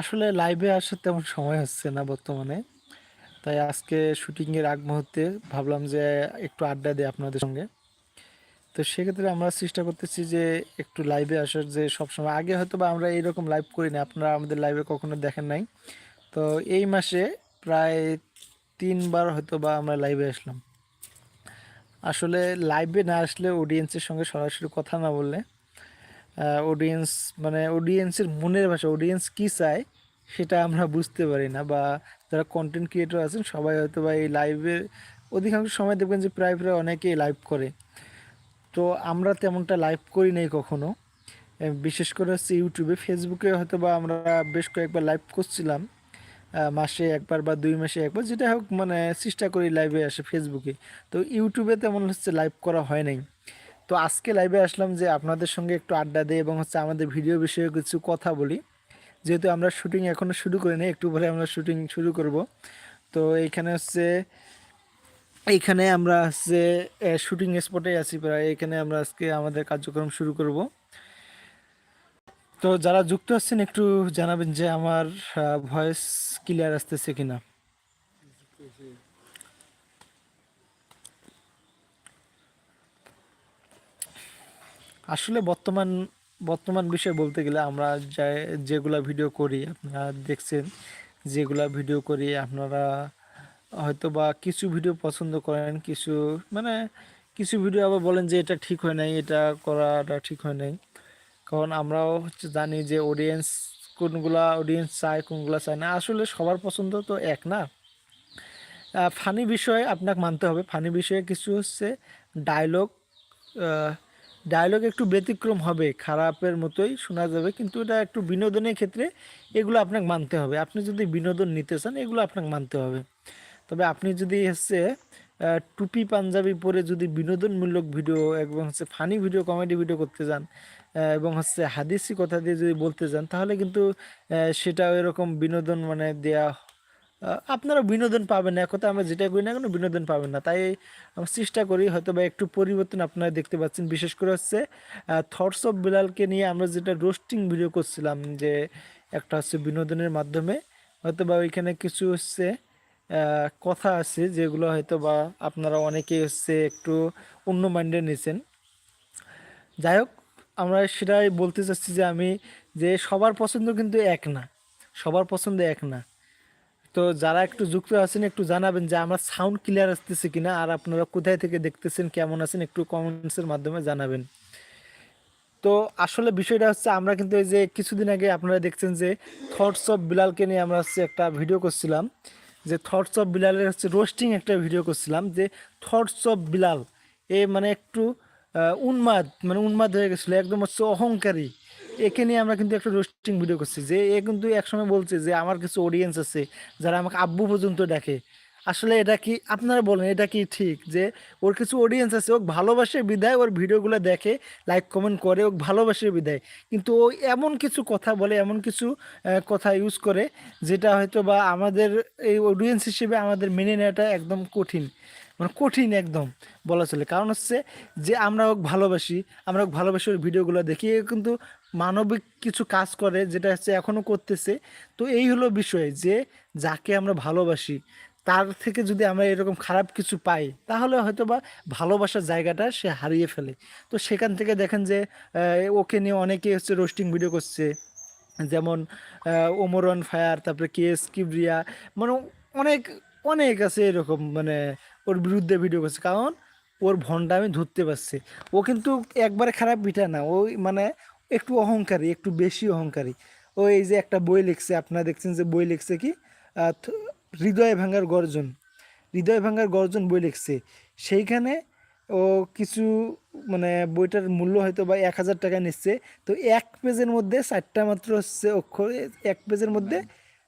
আসলে লাইভে আসার তেমন সময় হচ্ছে না বর্তমানে। তাই আজকে শুটিং এর আগ মুহূর্তে ভাবলাম যে একটু আড্ডা দিই আপনাদের সঙ্গে। তো সেক্ষেত্রে আমরা চেষ্টা করতেছি যে একটু লাইভে আসার যে সবসময়, আগে হয়তো বা আমরা এইরকম লাইভ করি না আপনারা আমাদের লাইভে কখনো দেখেন নাই। তো এই মাসে প্রায় তিনবার হয়তো বা আমরা লাইভে আসলাম। আসলে লাইভে না আসলে অডিয়েন্সের সঙ্গে সরাসরি কথা না বললে অডিয়েন্স মানে অডিয়েন্সের মনের ভাষা অডিয়েন্স কী চায়, সেটা আমরা বুঝতে পারি না বা যারা কন্টেন্ট ক্রিয়েটর আছেন, সবাই হয়তো বা এই লাইভের অধিকাংশ সময় দেখবেন যে প্রায় প্রায় অনেকেই লাইভ করে। তো আমরা তেমনটা লাইভ করি নাই কখনো। বিশেষ করে হচ্ছে ইউটিউবে ফেসবুকে হয়তো বা আমরা বেশ কয়েকবার লাইভ করছিলাম মাসে একবার বা দুই মাসে একবার, যেটা হোক মানে চেষ্টা করি লাইভে আসে ফেসবুকে তো ইউটিউবে তেমন হচ্ছে লাইভ করা হয় নাই। তো আজকে লাইভে আসলাম যে আপনাদের সঙ্গে একটু আড্ডা দিই এবং হচ্ছে আমাদের ভিডিও বিষয়ে কিছু কথা বলি। যেহেতু আমরা শুটিং এখনও শুরু করিনি একটু পরে আমরা শুটিং শুরু করব। তো এইখানে হচ্ছে এইখানে আমরা হচ্ছে শুটিং স্পটে আছি প্রায়। এখানে আমরা আজকে আমাদের কার্যক্রম শুরু করব। তো যারা যুক্ত আছেন, একটু জানাবেন যে আমার ভয়েস ক্লিয়ার আসতেছে কিনা। আসলে বর্তমান বর্তমান বিষয়ে বলতে গেলে আমরা যেগুলা ভিডিও করি, আপনারা দেখছেন, যেগুলা ভিডিও করি, আপনারা হয়তো বা কিছু ভিডিও পছন্দ করেন, কিছু মানে কিছু ভিডিও আবার বলেন যে এটা ঠিক হয় নাই, এটা করাটা ঠিক হয় নাই। কারণ আমরাও হচ্ছে জানি যে অডিয়েন্স কোনগুলা অডিয়েন্স চায়, কোনগুলা চায় না। আসলে সবার পছন্দ তো এক না। ফানি বিষয়ে আপনাকে মানতে হবে। ফানি বিষয়ে কিছু হচ্ছে ডায়লগ ডায়লগ একটু ব্যতিক্রম হবে, খারাপের মতোই শোনা যাবে, কিন্তু এটা একটু বিনোদনের ক্ষেত্রে এগুলো আপনাকে মানতে হবে। আপনি যদি বিনোদন নিতে চান, এগুলো আপনাকে মানতে হবে। তবে আপনি যদি হচ্ছে টুপি, পাঞ্জাবি পরে যদি বিনোদনমূলক ভিডিও এবং হচ্ছে ফানি ভিডিও কমেডি ভিডিও করতে যান এবং হচ্ছে হাদিসি কথা দিয়ে যদি বলতে যান, তাহলে কিন্তু সেটা এরকম বিনোদন মানে দেয়া আপনারা বিনোদন পাবেন না। কথা আমরা যেটা করি না কোনো, বিনোদন পাবেন না। তাই আমরা চেষ্টা করি হয়তো বা একটু পরিবর্তন আপনারা দেখতে পাচ্ছেন। বিশেষ করে হচ্ছে থটস অফ বিলালকে নিয়ে আমরা যেটা রোস্টিং ভিডিও করছিলাম যে, একটা হচ্ছে বিনোদনের মাধ্যমে। হয়তো বা ওইখানে কিছু হচ্ছে কথা আছে যেগুলো হয়তো বা আপনারা অনেকেই হচ্ছে একটু অন্য মাইন্ডে নিয়েছেন যাই হোক, আমরা সেটাই বলতে চাচ্ছি যে আমি যে সবার পছন্দ কিন্তু এক না। সবার পছন্দ এক না। তো যারা একটু যুক্ত আছেন, একটু জানাবেন যে আমার সাউন্ড ক্লিয়ার আসতেছে কিনা আর আপনারা কোথায় থেকে দেখতেছেন, কেমন আছেন, একটু কমেন্টসের মাধ্যমে জানাবেন। তো আসলে বিষয়টা হচ্ছে, আমরা কিন্তু এই যে কিছুদিন আগে আপনারা দেখছেন যে থটস অফ বিলালকে নিয়ে আমরা হচ্ছে একটা ভিডিও করছিলাম। যে থটস অফ বিলালের হচ্ছে রোস্টিং একটা ভিডিও করছিলাম যে থটস অফ বিলাল, এ মানে একটু উন্মাদ মানে উন্মাদ হয়ে গেছিল, একদম হচ্ছে অহংকারী। একে নিয়ে আমরা কিন্তু একটা রোস্টিং ভিডিও করছি, যে এ কিন্তু একসময় বলছে যে, আমার কিছু অডিয়েন্স আছে যারা আমাকে আব্বু পর্যন্ত ডাকে। আসলে এটা কি, আপনারা বলেন, এটা কি ঠিক? যে ওর কিছু অডিয়েন্স আছে, ও ভালোবাসে বিদায়, ওর ভিডিওগুলো দেখে লাইক কমেন্ট করে, ও ভালোবাসে বিদায়। কিন্তু ও এমন কিছু কথা বলে, এমন কিছু কথা ইউজ করে, যেটা হয়তো বা আমাদের এই অডিয়েন্স হিসেবে আমাদের মেনে নেওয়াটা একদম কঠিন। মানে কঠিন একদম বলা চলে। কারণ হচ্ছে যে আমরা ওকে ভালোবাসি, আমরা ওকে ভালোবাসি ওর ভিডিওগুলো দেখি কিন্তু মানবিক কিছু কাজ করে যেটা হচ্ছে এখনও করতেছে। তো এই হলো বিষয় যে যাকে আমরা ভালোবাসি, তার থেকে যদি আমরা এরকম খারাপ কিছু পাই, তাহলে হয়তো বা ভালোবাসার জায়গাটা সে হারিয়ে ফেলে। তো সেখান থেকে দেখেন যে ওকে নিয়ে অনেকে হচ্ছে রোস্টিং ভিডিও করছে। যেমন ওমরন ফায়ার, তারপরে কে এস কিবরিয়া মানে অনেক অনেক আছে এরকম মানে ওর বিরুদ্ধে ভিডিও করছে। কারণ ওর ভনটা আমি ধরতে পারছি। ও কিন্তু একবারে খারাপ বিটা না। ওই মানে একটু অহংকারী, একটু বেশি অহংকারী। ও এই যে একটা বই লিখছে, আপনারা দেখছেন যে বই লিখছে কি? হৃদয় ভাঙার গর্জন। হৃদয় ভাঙার গর্জন বই লিখছে। সেইখানে ও কিছু মানে বইটার মূল্য হয়তো বা এক হাজার টাকা নিচ্ছে। তো এক পেজের মধ্যে চারটা মাত্র হচ্ছে অক্ষর, এক পেজের মধ্যে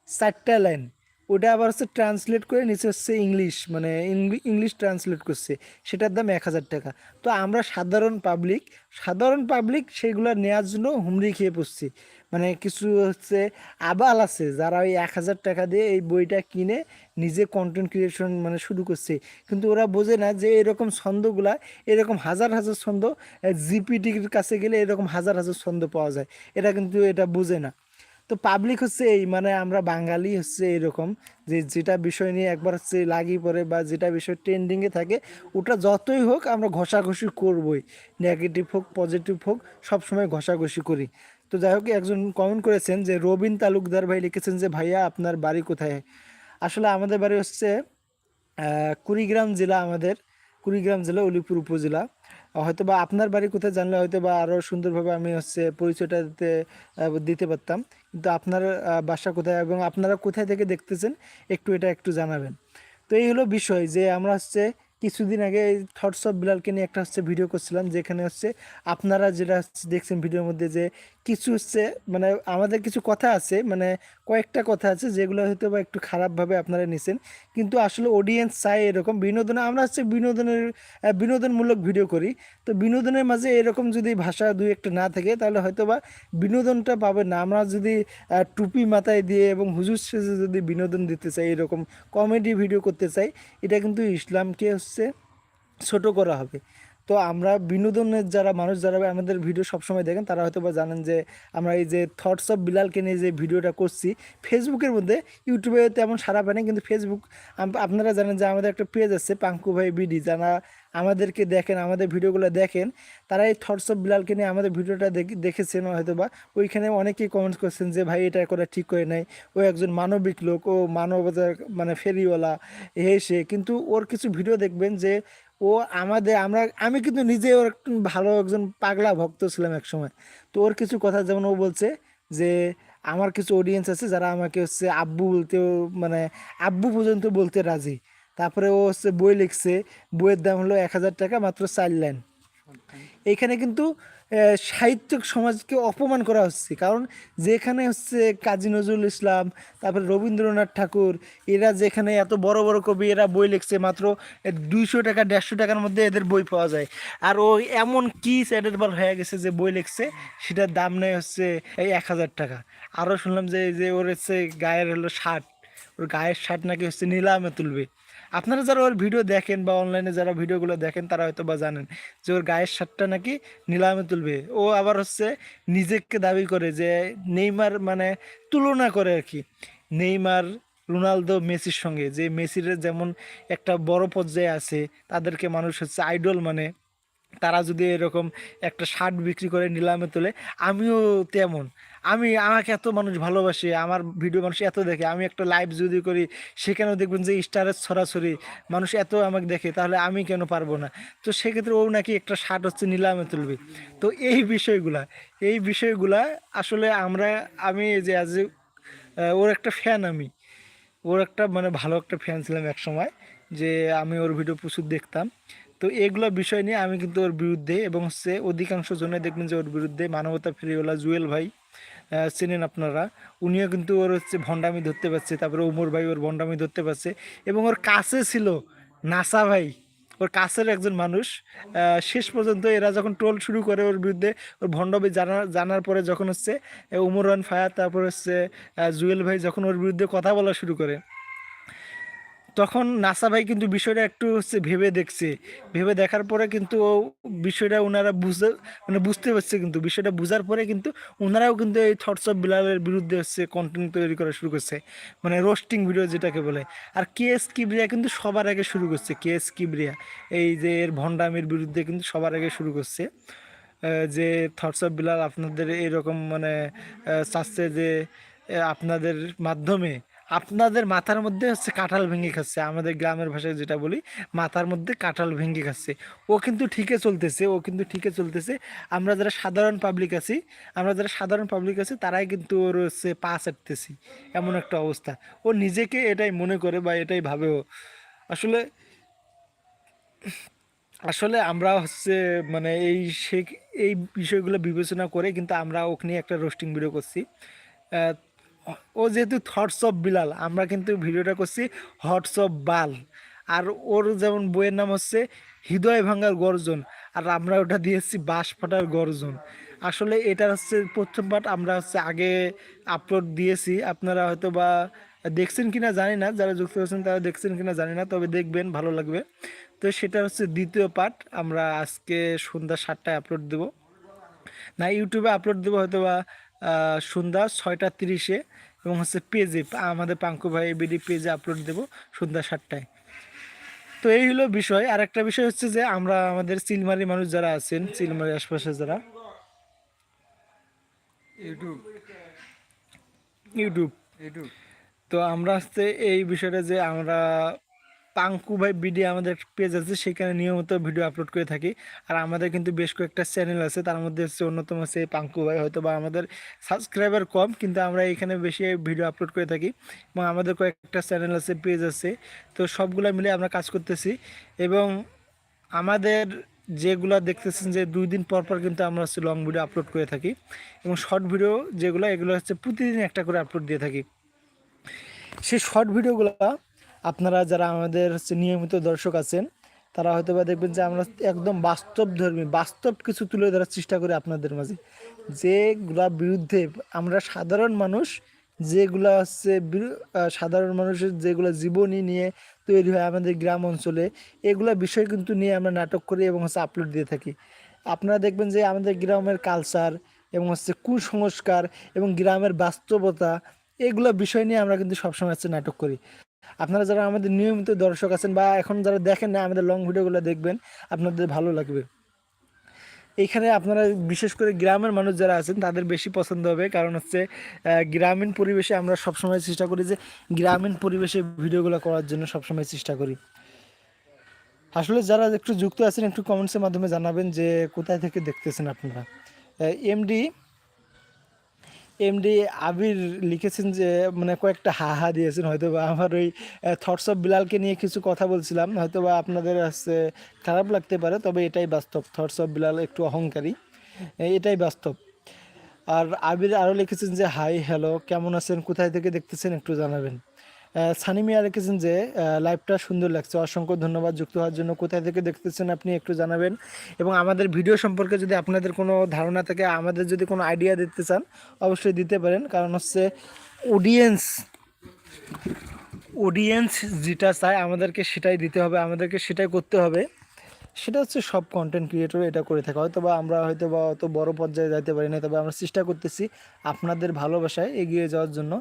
চারটা লাইন। ওটা আবার হচ্ছে ট্রান্সলেট করে নিচে হচ্ছে ইংলিশ মানে ইংলি- ইংলিশ ট্রান্সলেট করছে। সেটার দাম এক হাজার টাকা। তো আমরা সাধারণ পাবলিক সাধারণ পাবলিক সেগুলো নেওয়ার জন্য হুমড়ি খেয়ে পড়ছি। মানে কিছু হচ্ছে আবাল আছে, যারা ওই এক হাজার টাকা দিয়ে এই বইটা কিনে নিজে কন্টেন্ট ক্রিয়েশন মানে শুরু করছে। কিন্তু ওরা বোঝে না যে এরকম ছন্দগুলা, এরকম হাজার হাজার ছন্দ জিপিটির কাছে গেলে এরকম হাজার হাজার ছন্দ পাওয়া যায়। এটা কিন্তু এটা বোঝে না। তো পাবলিক হচ্ছে এই মানে আমরা বাঙালি হচ্ছে এরকম যে যেটা বিষয় নিয়ে একবার হচ্ছে লাগিয়ে পড়ে বা যেটা বিষয় ট্রেন্ডিংয়ে থাকে, ওটা যতই হোক আমরা ঘষাঘষি করবই। নেগেটিভ হোক পজিটিভ হোক, সবসময় ঘষাঘষি করি। তো যাই হোক, একজন কমেন্ট করেছেন যে, রবিন তালুকদার ভাই লিখেছেন যে, ভাইয়া, আপনার বাড়ি কোথায়? আসলে আমাদের বাড়ি হচ্ছে কুড়িগ্রাম জেলা আমাদের। কুড়িগ্রাম জেলা, উলিপুর উপজেলা। হয়তো বা আপনার বাড়ি কোথায় জানলে হয়তো বা আরও সুন্দরভাবে আমি হচ্ছে পরিচয়টা দিতে দিতে পারতাম। কিন্তু আপনার বাসা কোথায় এবং আপনারা কোথায় থেকে দেখতেছেন একটু এটা একটু জানাবেন। তো এই হলো বিষয় যে আমরা হচ্ছে কিছুদিন আগে থটস অফ বিলালকে নিয়ে একটা হচ্ছে ভিডিও করছিলাম, যেখানে হচ্ছে আপনারা যেটা দেখছেন ভিডিওর মধ্যে যে কিছু হচ্ছে মানে আমাদের কিছু কথা আছে মানে কয়েকটা কথা আছে যেগুলো হয়তো বা একটু খারাপভাবে আপনারা নিছেন। কিন্তু আসলে অডিয়েন্স চায় এরকম বিনোদনে, আমরা হচ্ছে বিনোদনের বিনোদনমূলক ভিডিও করি। তো বিনোদনের মাঝে এরকম যদি ভাষা দুই একটা না থাকে, তাহলে হয়তো বা বিনোদনটা পাবে না। আমরা যদি টুপি মাথায় দিয়ে এবং হুজুর সেজে যদি বিনোদন দিতে চাই, এরকম কমেডি ভিডিও করতে চাই, এটা কিন্তু ইসলামকে হচ্ছে ছোট করা হবে। তো আমরা বিনোদনের যারা মানুষ যারা আমাদের ভিডিও সবসময় দেখেন, তারা হয়তো বা জানেন যে আমরা এই যে থটস অফ বিলালকে নিয়ে যে ভিডিওটা করছি ফেসবুকের মধ্যে ইউটিউবে তেমন সারা পায় না কিন্তু ফেসবুক আপনারা জানেন যে আমাদের একটা পেজ আছে, পাঙ্কু ভাই বিডি, যারা আমাদেরকে দেখেন, আমাদের ভিডিওগুলো দেখেন, তারা এই থটস অফ বিলালকে নিয়ে আমাদের ভিডিওটা দেখে- দেখেছেন হয়তো বা ওইখানে অনেকেই কমেন্ট করছেন যে, ভাই, এটা করা ঠিক করে নাই। ও একজন মানবিক লোক, ও মানবতার মানে ফেরিওয়ালা, হে সে। কিন্তু ওর কিছু ভিডিও দেখবেন যে ও আমাদের, আমরা, আমি কিন্তু নিজে ওর একজন ভালো একজন পাগলা ভক্ত ছিলাম এক সময় তো ওর কিছু কথা যেমন ও বলছে যে, আমার কিছু অডিয়েন্স আছে যারা আমাকে হচ্ছে আব্বু বলতেও মানে আব্বু পর্যন্ত বলতে রাজি। তারপরে ও হচ্ছে বই লিখছে, বইয়ের দাম হলো এক হাজার টাকা মাত্র চার লাইন। এইখানে কিন্তু সাহিত্যিক সমাজকে অপমান করা হচ্ছে। কারণ যেখানে হচ্ছে কাজী নজরুল ইসলাম, তারপরে রবীন্দ্রনাথ ঠাকুর, এরা যেখানে এত বড় বড় কবি, এরা বই লিখছে, মাত্র দুইশো টাকা, দেড়শো টাকার মধ্যে এদের বই পাওয়া যায়। আর ও এমন কি স্যাডেরবল হয়ে গেছে যে বই লিখছে, সেটার দাম নেই হচ্ছে এই এক হাজার টাকা। আরও শুনলাম যে যে ওর হচ্ছে গায়ের হলো শার্ট, ওর গায়ের শার্ট নাকি হচ্ছে নিলামে তুলবে। আপনারা যারা ওর ভিডিও দেখেন বা অনলাইনে যারা ভিডিওগুলো দেখেন, তারা হয়তো বা জানেন যে ওর গায়ের শার্টটা নাকি নিলামে তুলবে। ও আবার হচ্ছে নিজেকে দাবি করে যে নেইমার মানে তুলনা করে আর কি। নেইমার, রোনালদো, মেসির সঙ্গে। যে মেসির যেমন একটা বড় পর্যায়ে আছে, তাদেরকে মানুষ হচ্ছে আইডল মানে। তারা যদি এরকম একটা শার্ট বিক্রি করে নিলামে তোলে, আমিও তেমন। আমি আমাকে এত মানুষ ভালোবাসে, আমার ভিডিও মানুষ এত দেখে, আমি একটা লাইভ যদি করি, সেখানেও দেখবেন যে স্টারের ছড়াছড়ি, মানুষ এত আমাকে দেখে, তাহলে আমি কেন পারব না? তো সেক্ষেত্রে ও নাকি একটা শার্ট হচ্ছে নিলামে তুলবে। তো এই বিষয়গুলা এই বিষয়গুলা আসলে আমরা, আমি যে আজ ওর একটা ফ্যান আমি। ওর একটা মানে ভালো একটা ফ্যান ছিলাম এক সময় যে আমি ওর ভিডিও প্রচুর দেখতাম। তো এগুলো বিষয় নিয়ে আমি কিন্তু ওর বিরুদ্ধে এবং হচ্ছে অধিকাংশ জনে দেখবেন যে ওর বিরুদ্ধে মানবতা ফেরিওয়ালা জুয়েল ভাই চেনেন আপনারা। উনিও কিন্তু ওর হচ্ছে ভণ্ডামি ধরতে পারছে, তারপরে উমর ভাই ওর ভণ্ডামি ধরতে পারছে এবং ওর কাছে ছিল নাসা ভাই। ওর কাছের একজন মানুষ। শেষ পর্যন্ত এরা যখন টোল শুরু করে ওর বিরুদ্ধে, ওর ভণ্ডামি জানার জানার পরে যখন হচ্ছে উমরান উমর রান ফায়ার তারপর হচ্ছে জুয়েল ভাই যখন ওর বিরুদ্ধে কথা বলা শুরু করে তখন নাসা ভাই কিন্তু বিষয়টা একটু হচ্ছে ভেবে দেখছে। ভেবে দেখার পরে কিন্তু ও বিষয়টা ওনারা বুঝতে মানে বুঝতে পারছে কিন্তু। বিষয়টা বোঝার পরে কিন্তু ওনারাও কিন্তু এই থটস অফ বিলালের বিরুদ্ধে হচ্ছে কন্টেন্ট তৈরি করা শুরু করছে। মানে রোস্টিং ভিডিও যেটাকে বলে। আর কে এস কিবরিয়া কিন্তু সবার আগে শুরু করছে। K S Kibria. এই যে এর ভণ্ডামির বিরুদ্ধে কিন্তু সবার আগে শুরু করছে। যে থটস অফ বিলাল আপনাদের এরকম মানে চাচ্ছে যে আপনাদের মাধ্যমে আপনাদের মাথার মধ্যে হচ্ছে কাঁঠাল ভেঙে খাচ্ছে। আমাদের গ্রামের ভাষায় যেটা বলি, মাথার মধ্যে কাঁঠাল ভেঙে খাচ্ছে। ও কিন্তু ঠিকই চলতেছে, ও কিন্তু ঠিকই চলতেছে। আমরা যারা সাধারণ পাবলিক আছি, আমরা যারা সাধারণ পাবলিক আছি, তারাই কিন্তু ওর হচ্ছে পা চাটতেছি। এমন একটা অবস্থা। ও নিজেকে এটাই মনে করে বা এটাই ভাবে ও। আসলে আসলে আমরা হচ্ছে মানে এই সে, এই বিষয়গুলো বিবেচনা করে কিন্তু আমরা ওকে নিয়ে একটা রোস্টিং ভিডিও করছি। ও যেহেতু থটস অফ বিলাল আমরা কিন্তু ভিডিওটা করছি হটস অফ বাল আর ওর যেমন বইয়ের নাম হচ্ছে হৃদয় ভাঙার গর্জন, আর আমরা ওটা দিয়েছি বাঁশ ফাটার গর্জন। আসলে এটা হচ্ছে প্রথম পার্ট আমরা হচ্ছে আগে আপলোড দিয়েছি, আপনারা হয়তো বা দেখছেন কিনা জানি না, যারা যুক্ত হয়েছেন তারা দেখছেন কিনা জানি না, তবে দেখবেন, ভালো লাগবে। তো সেটা হচ্ছে দ্বিতীয় পার্ট আমরা আজকে সন্ধ্যা সাতটায় আপলোড দেবো। না, ইউটিউবে আপলোড দেবো হয়তো বা সন্ধ্যা ছয়টা তিরিশে এবং হচ্ছে পেজে আমাদের পাঙ্কু ভাই বিডি পেজে আপলোড দেবো সন্ধ্যা সাতটায়। তো এই হলো বিষয়। আর একটা বিষয় হচ্ছে যে আমরা আমাদের চিলমারি মানুষ যারা আছেন চিলমারি আশপাশে যারা ইউটিউব। ইউটিউব। ইউটিউব। তো আমরা হচ্ছে এই বিষয়টা যে আমরা পাঙ্কু ভাই ভিডিও আমাদের পেজ আছে, সেখানে নিয়মিত ভিডিও আপলোড করে থাকি। আর আমাদের কিন্তু বেশ কয়েকটা চ্যানেল আছে, তার মধ্যে হচ্ছে অন্যতম হচ্ছে পাঙ্কু ভাই হয়তো বা আমাদের সাবস্ক্রাইবার কম, কিন্তু আমরা এখানে বেশি ভিডিও আপলোড করে থাকি। এবং আমাদের কয়েকটা চ্যানেল আছে পেজ আছে, তো সবগুলো মিলে আমরা কাজ করতেছি। এবং আমাদের যেগুলো দেখতেছেন যে দুই দিন পর পর কিন্তু আমরা হচ্ছে লং ভিডিও আপলোড করে থাকি। এবং শর্ট ভিডিও যেগুলো, এগুলো হচ্ছে প্রতিদিন একটা করে আপলোড দিয়ে থাকি। সেই শর্ট ভিডিওগুলো আপনারা যারা আমাদের নিয়মিত দর্শক আছেন, তারা হয়তো বা দেখবেন যে আমরা একদম বাস্তব ধর্মী বাস্তব কিছু তুলে ধরার চেষ্টা করি আপনাদের মাঝে। যেগুলা বিরুদ্ধে আমরা সাধারণ মানুষ, যেগুলা হচ্ছে সাধারণ মানুষের যেগুলো জীবনী নিয়ে তৈরি হয় আমাদের গ্রাম অঞ্চলে, এগুলা বিষয় কিন্তু নিয়ে আমরা নাটক করি এবং হচ্ছে আপলোড দিয়ে থাকি। আপনারা দেখবেন যে আমাদের গ্রামের কালচার এবং হচ্ছে কুসংস্কার এবং গ্রামের বাস্তবতা, এগুলো বিষয় নিয়ে আমরা কিন্তু সবসময় হচ্ছে নাটক করি। আপনারা যারা আমাদের নিয়মিত দর্শক আছেন বা এখন যারা দেখেন না আমাদের লং ভিডিওগুলো দেখবেন, আপনাদের ভালো লাগবে। এইখানে আপনারা বিশেষ করে গ্রামের মানুষ যারা আছেন, তাদের বেশি পছন্দ হবে। কারণ হচ্ছে গ্রামীণ পরিবেশে আমরা সবসময় চেষ্টা করি যে গ্রামীণ পরিবেশে ভিডিওগুলো করার জন্য সবসময় চেষ্টা করি। আসলে যারা একটু যুক্ত আছেন, একটু কমেন্টসের মাধ্যমে জানাবেন যে কোথায় থেকে দেখতেছেন আপনারা। এমডি এমডি আবির লিখেছেন যে মানে কয়েকটা হা হা দিয়েছেন হয়তো বা আমার ওই থটস অফ বিলালকে নিয়ে কিছু কথা বলছিলাম হয়তো বা আপনাদের হচ্ছে খারাপ লাগতে পারে, তবে এটাই বাস্তব থটস অফ বিলাল একটু অহংকারী এটাই বাস্তব। আর আবির আরও লিখেছেন যে, হাই হ্যালো কেমন আছেন? কোথায় থেকে দেখতেছেন? একটু জানাবেন। সানি মিয়া লিখেছেন যে লাইভটা সুন্দর লাগছে। অসংখ্য ধন্যবাদ যুক্ত হওয়ার জন্য। কোথায় থেকে দেখতেছেন আপনি একটু জানাবেন। এবং আমাদের ভিডিও সম্পর্কে যদি আপনাদের কোনো ধারণা থাকে, আমাদের যদি কোনো আইডিয়া দিতে চান, অবশ্যই দিতে পারেন। কারণ হচ্ছে অডিয়েন্স অডিয়েন্স যেটা চায়, আমাদেরকে সেটাই দিতে হবে, আমাদেরকে সেটাই করতে হবে। সেটা হচ্ছে সব কন্টেন্ট ক্রিয়েটর এটা করে থাকে। হয়তো বা আমরা হয়তো বা অত বড় পর্যায়ে যাইতে পারি না তবে আমরা চেষ্টা করতেছি আপনাদের ভালোবাসায় এগিয়ে যাওয়ার জন্য।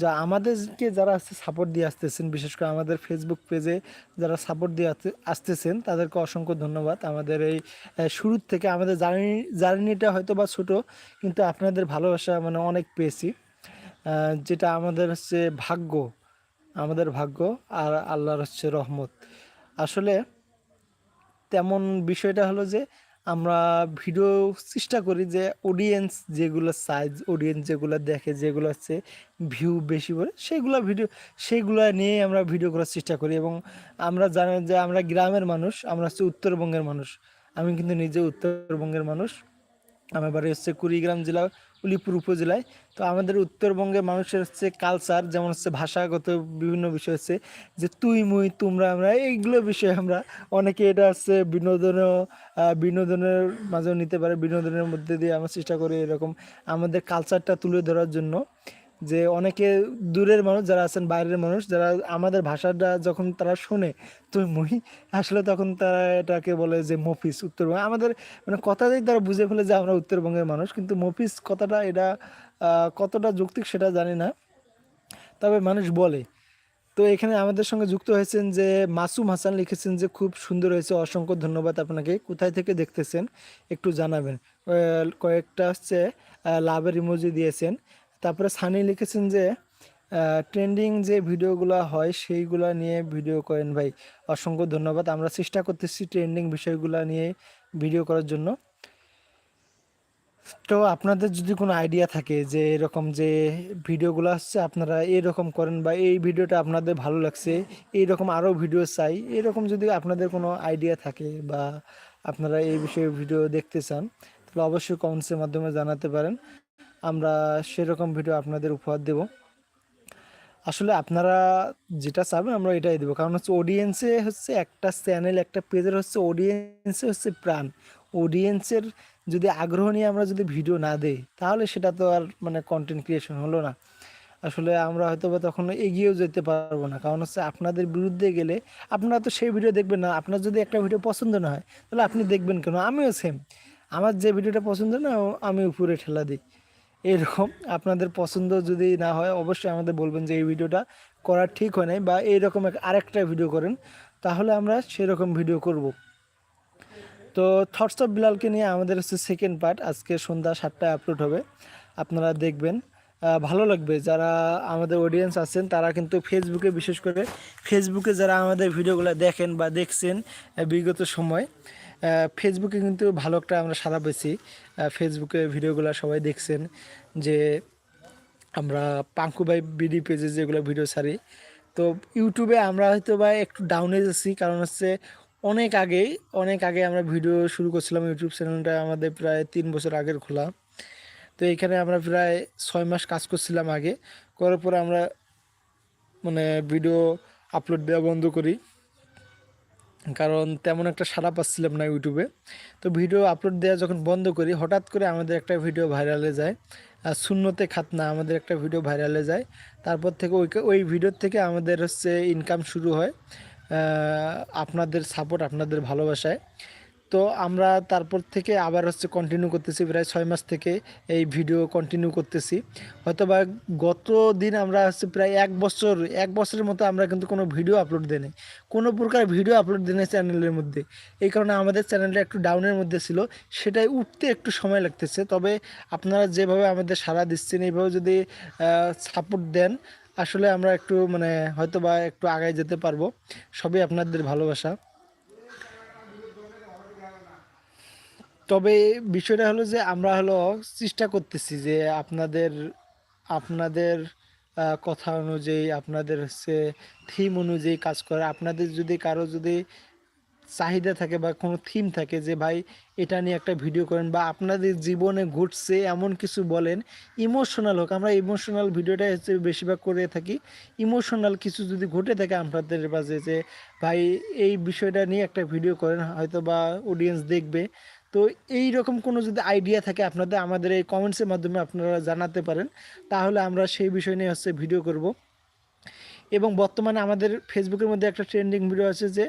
যা আমাদেরকে যারা আসছে সাপোর্ট দিয়ে আসতেছেন, বিশেষ করে আমাদের ফেসবুক পেজে যারা সাপোর্ট দিয়ে আসতে- আসতেছেন, তাদেরকে অসংখ্য ধন্যবাদ। আমাদের এই শুরুর থেকে আমাদের জার্নি জার্নিটা হয়তো বা ছোটো, কিন্তু আপনাদের ভালোবাসা মানে অনেক পেয়েছি। যেটা আমাদের হচ্ছে ভাগ্য, আমাদের ভাগ্য আর আল্লাহর হচ্ছে রহমত। আসলে তেমন বিষয়টা হলো যে আমরা ভিডিও চেষ্টা করি যে অডিয়েন্স যেগুলো সাইজ অডিয়েন্স যেগুলো দেখে, যেগুলো হচ্ছে ভিউ বেশি বলে, সেগুলো ভিডিও সেগুলো নিয়ে আমরা ভিডিও করার চেষ্টা করি এবং আমরা জানি যে আমরা গ্রামের মানুষ, আমরা হচ্ছে উত্তরবঙ্গের মানুষ। আমি কিন্তু নিজে উত্তরবঙ্গের মানুষ। আমার বাড়ি হচ্ছে কুড়িগ্রাম জেলা উলিপুর উপজেলায়। তো আমাদের উত্তরবঙ্গের মানুষের হচ্ছে কালচার যেমন হচ্ছে ভাষাগত বিভিন্ন বিষয় হচ্ছে যে তুই, মুই, তোমরা, আমরা, এইগুলো বিষয়ে আমরা অনেকে এটা হচ্ছে বিনোদনও বিনোদনের মাঝেও নিতে পারে। বিনোদনের মধ্যে দিয়ে আমরা চেষ্টা করি এরকম আমাদের কালচারটা তুলে ধরার জন্য। যে অনেকে দূরের মানুষ, যারা আছেন বাইরের মানুষ, যারা আমাদের ভাষাটা যখন তারা শোনে, তুই মুই আসলে তখন তারা এটাকে বলে যে মফিস, উত্তরবঙ্গ। আমাদের মানে কথাতেই তারা বুঝে ফেলে যে আমরা উত্তরবঙ্গের মানুষ, কিন্তু মফিস কথাটা এটা কতটা যৌক্তিক সেটা জানি না। তবে মানুষ বলে। তো এখানে আমাদের সঙ্গে যুক্ত হয়েছেন যে মাসুম হাসান লিখেছেন যে খুব সুন্দর হয়েছে, অসংখ্য ধন্যবাদ আপনাকে। কোথায় থেকে দেখতেছেন? একটু জানাবেন। কয়েকটা হচ্ছে লাভের ইমোজি দিয়েছেন। তারপরে সানি লিখেছেন যে ট্রেন্ডিং যে ভিডিওগুলো হয় সেইগুলো নিয়ে ভিডিও করেন ভাই। অসংখ্য ধন্যবাদ। আমরা চেষ্টা করতেছি ট্রেন্ডিং বিষয়গুলো নিয়ে ভিডিও করার জন্য। তো আপনাদের যদি কোনো আইডিয়া থাকে যে এরকম যে ভিডিওগুলো আসছে, আপনারা এরকম করেন বা এই ভিডিওটা আপনাদের ভালো লাগছে, এইরকম আরও ভিডিও চাই, এরকম যদি আপনাদের কোনো আইডিয়া থাকে বা আপনারা এই বিষয়ে ভিডিও দেখতে চান, তাহলে অবশ্যই কমেন্টসের মাধ্যমে জানাতে পারেন। আমরা সেরকম ভিডিও আপনাদের উপহার দেব। আসলে আপনারা যেটা চাবেন আমরা এটাই দেবো। কারণ হচ্ছে অডিয়েন্সে হচ্ছে একটা চ্যানেল একটা পেজের হচ্ছে অডিয়েন্সে হচ্ছে প্রাণ। অডিয়েন্সের যদি আগ্রহ নিয়ে আমরা যদি ভিডিও না দেই, তাহলে সেটা তো আর মানে কন্টেন্ট ক্রিয়েশন হলো না। আসলে আমরা হয়তো বা তখন এগিয়েও যেতে পারব না। কারণ হচ্ছে আপনাদের বিরুদ্ধে গেলে আপনারা তো সেই ভিডিও দেখবেন না। আপনার যদি একটা ভিডিও পছন্দ না হয়, তাহলে আপনি দেখবেন কেন? আমিও সেম আমার যে ভিডিওটা পছন্দ না আমি উপরে ঠেলা দিই। এরকম আপনাদের পছন্দ যদি না হয়, অবশ্যই আমাদের বলবেন যে এই ভিডিওটা করা ঠিক হয় নাই বা এইরকম এক- আরেকটা ভিডিও করেন, তাহলে আমরা সেরকম ভিডিও করব। তো থটস অফ বিলালকে নিয়ে আমাদের হচ্ছে সেকেন্ড পার্ট আজকে সন্ধ্যা সাতটায় আপলোড হবে। আপনারা দেখবেন। ভালো লাগবে যারা আমাদের অডিয়েন্স আছেন, তারা কিন্তু ফেসবুকে বিশেষ করে ফেসবুকে যারা আমাদের ভিডিওগুলো দেখেন বা দেখছেন বিগত সময় ফেসবুকে কিন্তু ভালো একটা আমরা সারা পেয়েছি। ফেসবুকে ভিডিওগুলো সবাই দেখছেন যে আমরা পাঙ্কু ভাই বিডি পেজে যেগুলো ভিডিও ছাড়ি। তো ইউটিউবে আমরা হয়তো বা একটু ডাউনে যাচ্ছি, কারণ হচ্ছে অনেক আগেই, অনেক আগে আমরা ভিডিও শুরু করছিলাম ইউটিউব চ্যানেলটা আমাদের প্রায় তিন বছর আগের খোলা। তো এখানে আমরা প্রায় ছয় মাস কাজ করছিলাম আগে। করার পরে আমরা মানে ভিডিও আপলোড দেওয়া বন্ধ করি। কারণ তেমন একটা সাড়া পাচ্ছিলাম না ইউটিউবে। তো ভিডিও আপলোড দেওয়া যখন বন্ধ করি, হঠাৎ করে আমাদের একটা ভিডিও ভাইরালে যায়। শূন্যতে খাতনা, আমাদের একটা ভিডিও ভাইরালে যায়। তারপর থেকে ওই ওই ভিডিওর থেকে আমাদের হচ্ছে ইনকাম শুরু হয় আপনাদের সাপোর্ট আপনাদের ভালোবাসায়। তো আমরা তারপর থেকে আবার হচ্ছে কন্টিনিউ করতেছি, প্রায় ছয় মাস থেকে এই ভিডিও কন্টিনিউ করতেছি। হয়তো বা গত দিন আমরা হচ্ছে প্রায় এক বছর, এক বছরের মতো আমরা কিন্তু কোনো ভিডিও আপলোড দিই নাই কোনো প্রকার ভিডিও আপলোড দিই নাই চ্যানেলের মধ্যে। এই কারণে আমাদের চ্যানেলটা একটু ডাউনের মধ্যে ছিল। সেটাই উঠতে একটু সময় লাগতেছে। তবে আপনারা যেভাবে আমাদের সাড়া দিচ্ছেন, এইভাবে যদি সাপোর্ট দেন, আসলে আমরা একটু মানে হয়তো বা একটু আগায় যেতে পারব। সবই আপনাদের ভালোবাসা। তবে বিষয়টা হলো যে আমরা হলো চেষ্টা করতেছি যে আপনাদের আপনাদের কথা অনুযায়ী, আপনাদের হচ্ছে থিম অনুযায়ী কাজ করে। আপনাদের যদি কারও যদি চাহিদা থাকে বা কোনো থিম থাকে যে ভাই এটা নিয়ে একটা ভিডিও করেন বা আপনাদের জীবনে ঘটছে এমন কিছু বলেন ইমোশনাল হোক, আমরা ইমোশনাল ভিডিওটা হচ্ছে বেশিরভাগ করে থাকি। ইমোশনাল কিছু যদি ঘটে থাকে আপনাদের মাঝে যে ভাই এই বিষয়টা নিয়ে একটা ভিডিও করেন হয়তো বা অডিয়েন্স দেখবে। তো এই রকম কোনো যদি আইডিয়া থাকে আপনাদের, আমাদের এই কমেন্টসের মাধ্যমে আপনারা জানাতে পারেন, তাহলে আমরা সেই বিষয় নিয়ে হচ্ছে ভিডিও করব। এবং বর্তমানে আমাদের ফেসবুকের মধ্যে একটা ট্রেন্ডিং ভিডিও আছে যে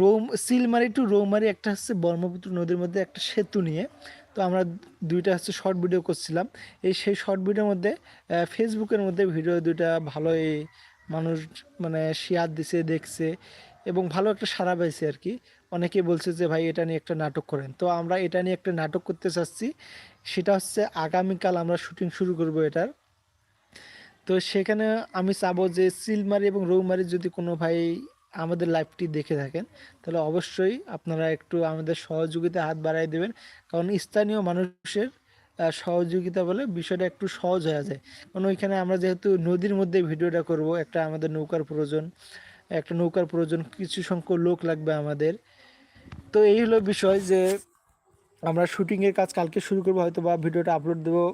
রৌম, সিলমারি টু রৌমারি একটা হচ্ছে ব্রহ্মপুত্র নদীর মধ্যে একটা সেতু নিয়ে। তো আমরা দুইটা হচ্ছে শর্ট ভিডিও করছিলাম। এই সেই শর্ট ভিডিওর মধ্যে ফেসবুকের মধ্যে ভিডিও দুইটা ভালোই মানুষ মানে শেয়ার দিছে, দেখছে। এবং ভালো একটা সাড়া পাইছে আর কি। অনেকে বলছে যে, ভাই, এটা নিয়ে একটা নাটক করেন। তো আমরা এটা নিয়ে একটা নাটক করতে চাচ্ছি। সেটা হচ্ছে আগামীকাল আমরা শুটিং শুরু করব এটার। তো সেখানে আমি চাবো যে, সিলমারি এবং রৌমারি যদি কোনো ভাই আমাদের লাইভটি দেখে থাকেন, তাহলে অবশ্যই আপনারা একটু আমাদের সহযোগিতা হাত বাড়াই দেবেন। কারণ স্থানীয় মানুষের সহযোগিতা বলে বিষয়টা একটু সহজ হয়ে যায়। কারণ ওইখানে আমরা যেহেতু নদীর মধ্যে ভিডিওটা করব, একটা আমাদের নৌকার প্রয়োজন। একটা নৌকার প্রয়োজন, কিছু সংখ্যক লোক লাগবে আমাদের। তো এই হলো বিষয় যে আমরা শুটিংয়ের কাজ কালকে শুরু করব হয়তো বা ভিডিওটা আপলোড দেবো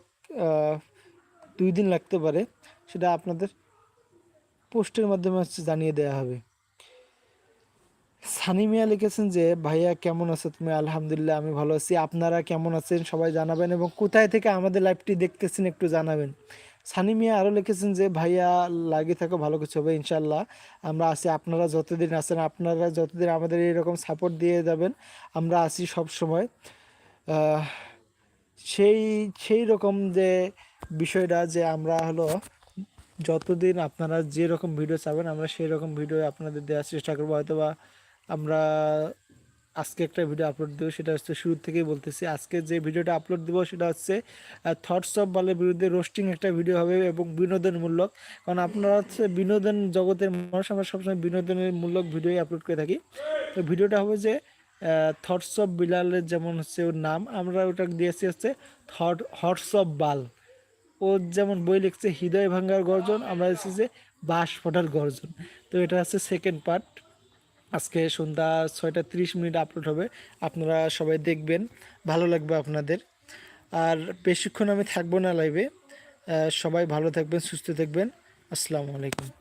দুই দিন লাগতে পারে। সেটা আপনাদের পোস্টের মাধ্যমে হচ্ছে জানিয়ে দেওয়া হবে। সানি মিয়া লিখেছেন যে, ভাইয়া কেমন আছো তুমি? আলহামদুলিল্লাহ, আমি ভালো আছি। আপনারা কেমন আছেন? সবাই জানাবেন এবং কোথায় থেকে আমাদের লাইভটি দেখতেছেন একটু জানাবেন। সানি মিয়া আরও লিখেছেন যে, ভাইয়া লাগিয়ে থাকো, ভালো কিছু হবে ইনশাল্লাহ আমরা আছি, আপনারা যতদিন আছেন, আপনারা যতদিন আমাদের এরকম সাপোর্ট দিয়ে যাবেন, আমরা আছি সব সময়। সেই সেই রকম যে বিষয়টা যে আমরা হলো, যতদিন আপনারা যে রকম ভিডিও চাবেন, আমরা সেই রকম ভিডিও আপনাদের দেওয়ার চেষ্টা করব। হয়তো বা আমরা আজকে একটা ভিডিও আপলোড দেবো, সেটা হচ্ছে শুরু থেকেই বলতেছি। আজকে যে ভিডিওটা আপলোড দেবো, সেটা হচ্ছে থটস অফ বালের বিরুদ্ধে রোস্টিং একটা ভিডিও হবে এবং বিনোদনমূলক। কারণ আপনারা হচ্ছে বিনোদন জগতের মানুষ, আমরা সবসময় বিনোদনের মূলক ভিডিওই আপলোড করে থাকি। তো ভিডিওটা হবে যে থটস অফ বিলালের যেমন হচ্ছে ওর নাম, আমরা ওটা দিয়েছি হচ্ছে থট হটস অফ বাল ও যেমন বই লিখছে, হৃদয় ভাঙ্গার গর্জন আমরা দিচ্ছি যে, বাঁশ ফোটার গর্জন তো এটা হচ্ছে সেকেন্ড পার্ট আজকে সন্ধ্যা ছয়টা তিরিশ মিনিট আপলোড হবে। আপনারা সবাই দেখবেন, ভালো লাগবে আপনাদের। আর বেশিক্ষণ আমি থাকব না লাইভে সবাই ভালো থাকবেন, সুস্থ থাকবেন। আসসালামু আলাইকুম।